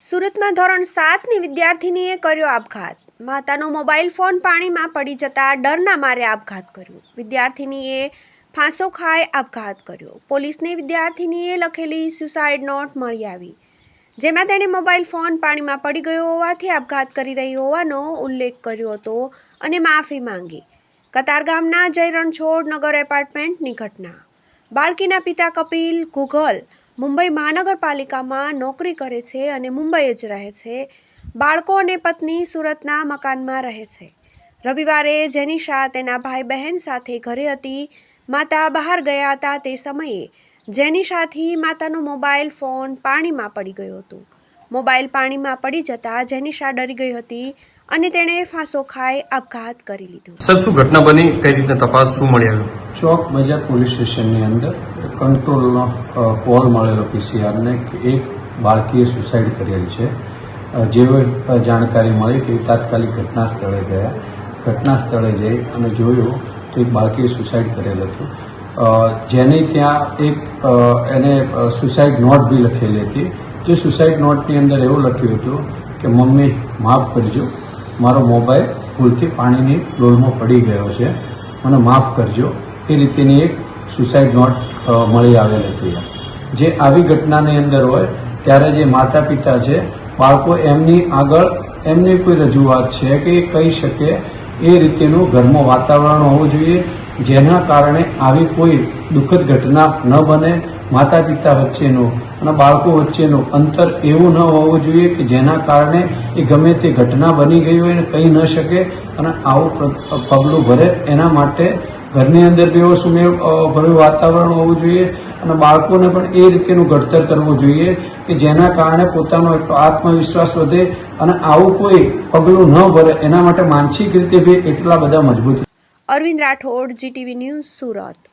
સુરતમાં ધોરણ સાતની વિદ્યાર્થીનીએ કર્યો આપઘાત. માતાનો મોબાઈલ ફોન પાણીમાં પડી જતા ડરના મારે આપઘાત કર્યો. વિદ્યાર્થીનીએ ફાંસો ખાઈ આપઘાત કર્યો. પોલીસને વિદ્યાર્થીનીએ લખેલી સુસાઇડ નોટ મળી આવી, જેમાં તેણે મોબાઈલ ફોન પાણીમાં પડી ગયો હોવાથી આપઘાત કરી રહી હોવાનો ઉલ્લેખ કર્યો હતો અને માફી માંગી. કતારગામના ગામના જયરણછોડ નગર એપાર્ટમેન્ટની ઘટના. બાળકીના પિતા કપિલ ગુગલ મુંબઈ મહાનગરપાલિકામાં નોકરી કરે છે અને મુંબઈ જ રહે છે. બાળકો અને પત્ની સુરતના મકાનમાં રહે છે. રવિવારે જેનિશા તેના ભાઈ બહેન સાથે ઘરે હતી. માતા બહાર ગયા હતા તે સમયે જેનિશાથી માતાનો મોબાઈલ ફોન પાણીમાં પડી ગયો હતો. મોબાઈલ પાણીમાં પડી જતા જેનિશા ડરી ગઈ હતી અને તેણે ફાંસો ખાઈ આપઘાત કરી લીધો. સર શું ઘટના બની? કઈ રીતે તપાસ શું મળી આવ્યું ચોક બજાર પોલીસ સ્ટેશનની અંદર કંટ્રોલનો કોલ મળેલો પીસીઆરને કે એક બાળકીએ સુસાઇડ કરેલ છે. જેવી જાણકારી મળી કે તાત્કાલિક ઘટના સ્થળે ગયા. ઘટના સ્થળે જઈ અને જોયું તો એક બાળકીએ સુસાઇડ કરેલ હતું. જેની ત્યાં એક એને સુસાઇડ નોટ બી લખેલી હતી. જે સુસાઇડ નોટની અંદર એવું લખ્યું હતું કે, મમ્મી, માફ કરજો. મારો મોબાઈલ ભૂલથી પાણીની ડોલમાં પડી ગયો છે. મને માફ કરજો. એ રીતેની એક સુસાઇડ નોટ મળી આવેલ હતી. જે આવી ઘટનાની અંદર હોય, ત્યારે જે માતા પિતા છે, બાળકો એમની આગળ, એમની કોઈ રજૂઆત છે કે એ કહી શકે, એ રીતેનું ઘરમાં વાતાવરણ હોવું જોઈએ, જેના કારણે આવી કોઈ દુઃખદ ઘટના ન બને માતા પિતા વચ્ચેનું અને બાળકો વચ્ચેનું અંતર એવું ન હોવું જોઈએ કે જેના કારણે એ ગમે તે ઘટના બની ગઈ હોય ને કહી ન શકે અને આવું પગલું ભરે એના માટે ઘરની અંદર બી એવો ભર્યું વાતાવરણ હોવું જોઈએ અને બાળકોને પણ એ રીતેનું ઘડતર કરવું જોઈએ કે જેના કારણે પોતાનો આત્મવિશ્વાસ વધે અને આવું કોઈ પગલું ન ભરે. એના માટે માનસિક રીતે બી એટલા બધા મજબૂત અરવિંદ રાઠોડ, જીટીવી ન્યૂઝ સુરત.